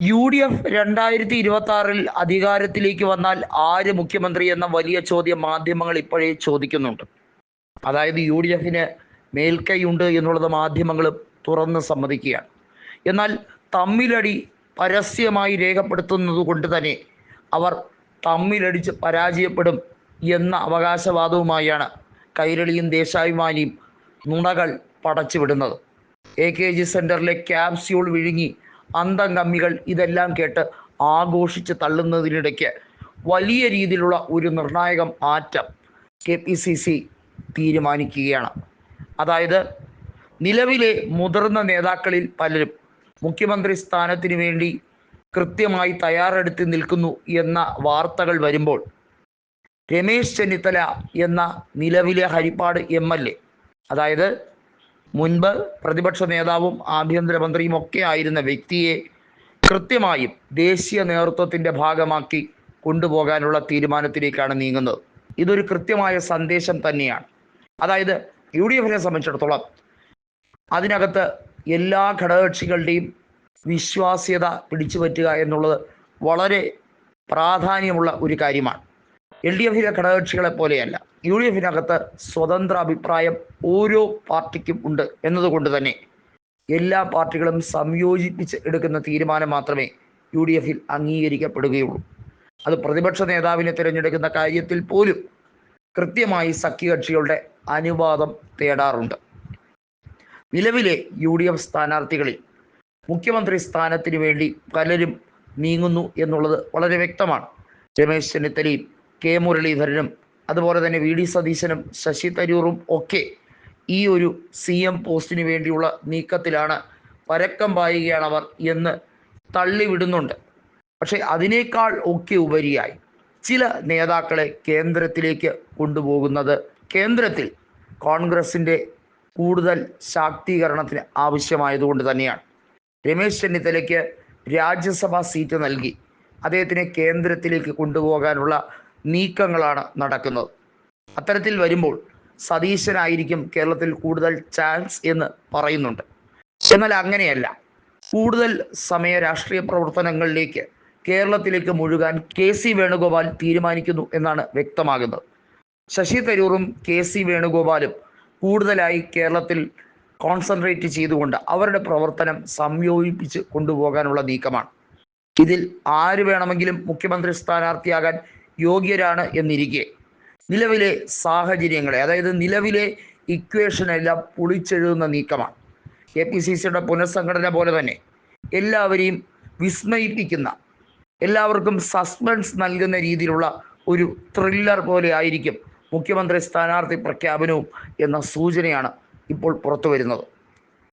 U D F രണ്ടായിരത്തി ഇരുപത്തി ആറിൽ അധികാരത്തിലേക്ക് വന്നാൽ ആര് മുഖ്യമന്ത്രി എന്ന വലിയ ചോദ്യം മാധ്യമങ്ങൾ ഇപ്പോഴേ ചോദിക്കുന്നുണ്ട്. അതായത് യു ഡി എഫിന് മേൽക്കൈയുണ്ട് എന്നുള്ളത് മാധ്യമങ്ങൾ തുറന്ന് സമ്മതിക്കുകയാണ്. എന്നാൽ തമ്മിലടി പരസ്യമായി രേഖപ്പെടുത്തുന്നത് കൊണ്ട് തന്നെ അവർ തമ്മിലടിച്ച് പരാജയപ്പെടും എന്ന അവകാശവാദവുമായാണ് കൈരളിയും ദേശാഭിമാനിയും നുണകൾ പടച്ചുവിടുന്നത്. എ കെ ജി സെന്ററിലെ ക്യാപ്സ്യൂൾ വിഴുങ്ങി അന്തം കമ്മികൾ ഇതെല്ലാം കേട്ട് ആഘോഷിച്ച് തള്ളുന്നതിനിടയ്ക്ക് വലിയ രീതിയിലുള്ള ഒരു നിർണായകം മാറ്റം കെ പി സി സി തീരുമാനിക്കുകയാണ്. അതായത് നിലവിലെ മുതിർന്ന നേതാക്കളിൽ പലരും മുഖ്യമന്ത്രി സ്ഥാനത്തിന് വേണ്ടി കൃത്യമായി തയ്യാറെടുത്ത് നിൽക്കുന്നു എന്ന വാർത്തകൾ വരുമ്പോൾ രമേശ് ചെന്നിത്തല എന്ന നിലവിലെ ഹരിപ്പാട് എം എൽ എ അതായത് മുൻപ് പ്രതിപക്ഷ നേതാവും ആഭ്യന്തരമന്ത്രിയും ഒക്കെ ആയിരുന്ന വ്യക്തിയെ കൃത്യമായും ദേശീയ നേതൃത്വത്തിന്റെ ഭാഗമാക്കി കൊണ്ടുപോകാനുള്ള തീരുമാനത്തിലേക്കാണ് നീങ്ങുന്നത്. ഇതൊരു കൃത്യമായ സന്ദേശം തന്നെയാണ്. അതായത് യു ഡി എഫിനെ സംബന്ധിച്ചിടത്തോളം അതിനകത്ത് എല്ലാ ഘടകകക്ഷികളുടെയും വിശ്വാസ്യത പിടിച്ചു പറ്റുക എന്നുള്ളത് വളരെ പ്രാധാന്യമുള്ള ഒരു കാര്യമാണ്. എൽ ഡി എഫിലെ ഘടകകക്ഷികളെ പോലെയല്ല. യു ഡി എഫിനകത്ത് സ്വതന്ത്ര അഭിപ്രായം ഓരോ പാർട്ടിക്കും ഉണ്ട് എന്നതുകൊണ്ട് തന്നെ എല്ലാ പാർട്ടികളും സംയോജിപ്പിച്ച് എടുക്കുന്ന തീരുമാനം മാത്രമേ യു ഡി എഫിൽ അംഗീകരിക്കപ്പെടുകയുള്ളൂ. അത് പ്രതിപക്ഷ നേതാവിനെ തിരഞ്ഞെടുക്കുന്ന കാര്യത്തിൽ പോലും കൃത്യമായി സഖ്യകക്ഷികളുടെ അനുവാദം തേടാറുണ്ട്. നിലവിലെ യു ഡി എഫ് സ്ഥാനാർത്ഥികളിൽ മുഖ്യമന്ത്രി സ്ഥാനത്തിന് വേണ്ടി പലരും നീങ്ങുന്നു എന്നുള്ളത് വളരെ വ്യക്തമാണ്. രമേശ് ചെന്നിത്തലയും കെ മുരളീധരനും അതുപോലെ തന്നെ വി ഡി സതീശനും ശശി തരൂറും ഒക്കെ ഈ ഒരു സി എം പോസ്റ്റിന് വേണ്ടിയുള്ള നീക്കത്തിലാണ് പരക്കം പായുകയാണ് അവർ എന്ന് തള്ളിവിടുന്നുണ്ട്. പക്ഷേ അതിനേക്കാൾ ഒക്കെ ഉപരിയായി ചില നേതാക്കളെ കേന്ദ്രത്തിലേക്ക് കൊണ്ടുപോകുന്നത് കേന്ദ്രത്തിൽ കോൺഗ്രസിന്റെ കൂടുതൽ ശാക്തീകരണത്തിന് ആവശ്യമായതുകൊണ്ട് തന്നെയാണ്. രമേശ് ചെന്നിത്തലയ്ക്ക് രാജ്യസഭാ സീറ്റ് നൽകി. അദ്ദേഹത്തിനെ കേന്ദ്രത്തിലേക്ക് കൊണ്ടുപോകാനുള്ള നീക്കങ്ങളാണ് നടക്കുന്നത്. അത്തരത്തിൽ വരുമ്പോൾ സതീശനായിരിക്കും കേരളത്തിൽ കൂടുതൽ ചാൻസ് എന്ന് പറയുന്നുണ്ട്. എന്നാൽ അങ്ങനെയല്ല. കൂടുതൽ സമയ രാഷ്ട്രീയ പ്രവർത്തനങ്ങളിലേക്ക് കേരളത്തിലേക്ക് മുഴുകാൻ കെ സി വേണുഗോപാൽ തീരുമാനിക്കുന്നു എന്നാണ് വ്യക്തമാകുന്നത്. ശശി തരൂറും കെ സി വേണുഗോപാലും കൂടുതലായി കേരളത്തിൽ കോൺസെൻട്രേറ്റ് ചെയ്തുകൊണ്ട് അവരുടെ പ്രവർത്തനം സംയോജിപ്പിച്ച് കൊണ്ടുപോകാനുള്ള നീക്കമാണ്. ഇതിൽ ആര് വേണമെങ്കിലും മുഖ്യമന്ത്രി സ്ഥാനാർത്ഥിയാകാൻ യോഗ്യരാണ് എന്നിരിക്കെ. നിലവിലെ സാഹചര്യങ്ങളെ അതായത് നിലവിലെ ഇക്വേഷനെല്ലാം പൊളിച്ചെഴുതുന്ന നീക്കമാണ്. കെ പി സി സിയുടെ പുനഃസംഘടന പോലെ തന്നെ എല്ലാവരെയും വിസ്മയിപ്പിക്കുന്ന എല്ലാവർക്കും സസ്പെൻസ് നൽകുന്ന രീതിയിലുള്ള ഒരു ത്രില്ലർ പോലെ ആയിരിക്കും മുഖ്യമന്ത്രി സ്ഥാനാർത്ഥി പ്രഖ്യാപനവും എന്ന സൂചനയാണ് ഇപ്പോൾ പുറത്തു വരുന്നത്